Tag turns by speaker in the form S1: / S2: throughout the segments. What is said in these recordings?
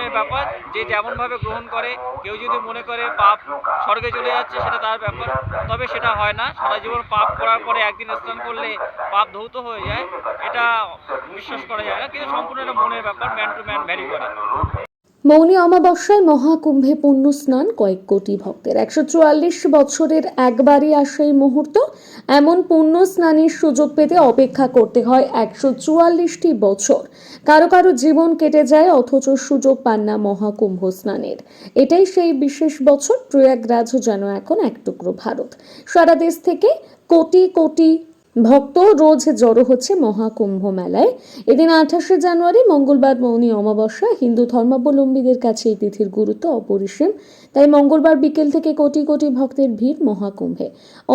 S1: মনের ব্যাপার, যে যেমনভাবে গ্রহণ করে, কেউ যদি মনে করে পাপ স্বর্গে চলে যাচ্ছে, সেটা তার ব্যাপার। তবে সেটা হয় না। সারা জীবন পাপ করার পরে একদিন স্নান করলে পাপ ধৌত হয়ে যায়, এটা বিশ্বাস করা যায় না। কিন্তু সম্পূর্ণ এটা মনের ব্যাপার ম্যান টু ম্যান ভ্যারি করে
S2: মৌনী অমাবস্যায় মহাকুম্ভে পুণ্য স্নান কয়েক কোটি ভক্তের। একশো চুয়াল্লিশ বছরের একবারই আসে এই মুহূর্ত। এমন পুণ্য স্নানের সুযোগ পেতে অপেক্ষা করতে হয় একশো চুয়াল্লিশটি বছর। কারও কারও জীবন কেটে যায়, অথচ সুযোগ পান না মহাকুম্ভ স্নানের। এটাই সেই বিশেষ বছর, প্রয়াগরাজ যেন এখন এক টুকরো ভারত। সারা দেশ থেকে কোটি কোটি ভক্ত রোজ জড়ো হচ্ছে মহাকুম্ভ মেলায়। এদিন আঠাশে জানুয়ারি মঙ্গলবার মৌনি অমাবস্যা, হিন্দু ধর্মাবলম্বীদের কাছে এই তিথির গুরুত্ব অপরিসীম। তাই মঙ্গলবার বিকেল থেকে কোটি কোটি ভক্তের ভিড় মহাকুম্ভে।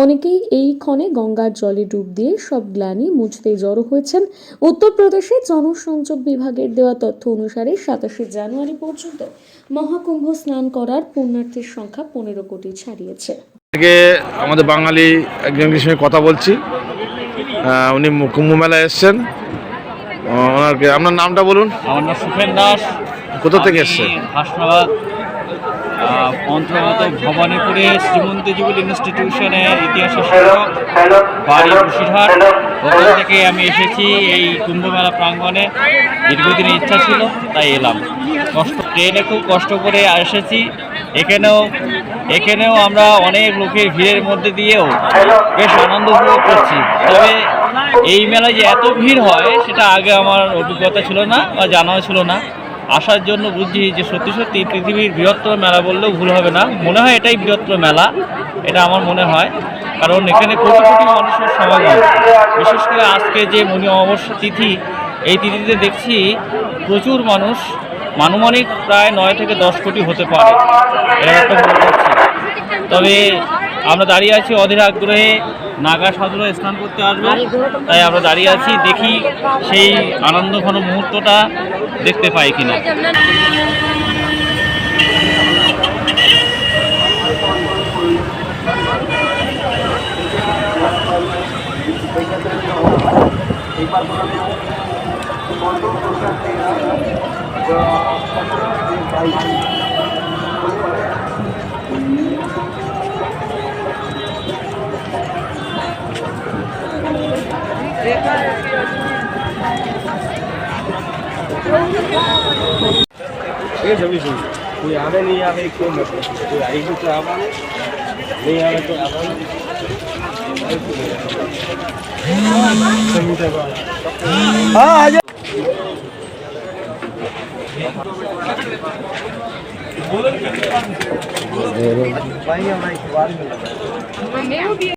S2: অনেকেই এই ক্ষণে গঙ্গার জলে ডুব দিয়ে সব গ্লানি মুছতে জড়ো হয়েছেন। উত্তরপ্রদেশে জনসংযোগ বিভাগের দেওয়া তথ্য অনুসারে সাতাশে জানুয়ারি পর্যন্ত মহাকুম্ভ স্নান করার পুণ্যার্থীর সংখ্যা পনেরো কোটি ছাড়িয়েছে।
S3: আমাদের বাঙালি একজনের সঙ্গে কথা বলছি। উনি মু- কুম্ভ মেলায় এসছেন ওনাকে আপনার নামটা বলুন।
S4: আমার নাম সুখেন দাস।
S3: কোথা থেকে এসছেন
S4: হাসনাবাদ অন্তর্গত ভবানীপুরে শ্রীমন্ত যুগল ইনস্টিটিউশনে ইতিহাসের শিক্ষক বাড়ি বসিরহাট ওখান থেকে আমি এসেছি এই কুম্ভমেলা প্রাঙ্গণে। দীর্ঘদিনের ইচ্ছা ছিল তাই এলাম। কষ্ট ট্রেনে খুব কষ্ট করে এসেছি। এখানেও এখানেও আমরা অনেক লোকের ভিড়ের মধ্যে দিয়েও বেশ আনন্দ উপভোগ করছি। তবে এই মেলায় যে এত ভিড় হয়, সেটা আগে আমার অভিজ্ঞতা ছিল না বা জানাও ছিল না। আসার জন্য বুঝছি যে সত্যি সত্যি পৃথিবীর বৃহত্তর মেলা বললেও ভুল হবে না। মনে হয় এটাই বৃহত্তর মেলা, এটা আমার মনে হয়। কারণ এখানে কোটি কোটি মানুষের সমাগম। বিশেষ করে আজকে যে মনি অমাবস্যা তিথি, এই তিথিতে দেখছি প্রচুর মানুষ মানুমানিক প্রায় নয় থেকে দশ কোটি হতে পারে। এরকম একটা তবে আমরা দাঁড়িয়ে আছি অধীর আগ্রহে নাগা সাধুরা স্নান করতে আসবে তাই আমরা দাঁড়িয়ে আছি, দেখি সেই আনন্দ ঘন মুহূর্তটা দেখতে পাই কিনা
S5: Thank you. जल्दी सुन कोई आवे नहीं आवे क्यों मतलब कोई आएगी तो आवा नहीं आवे तो आवा हाँ आ जा भाई हमारी बात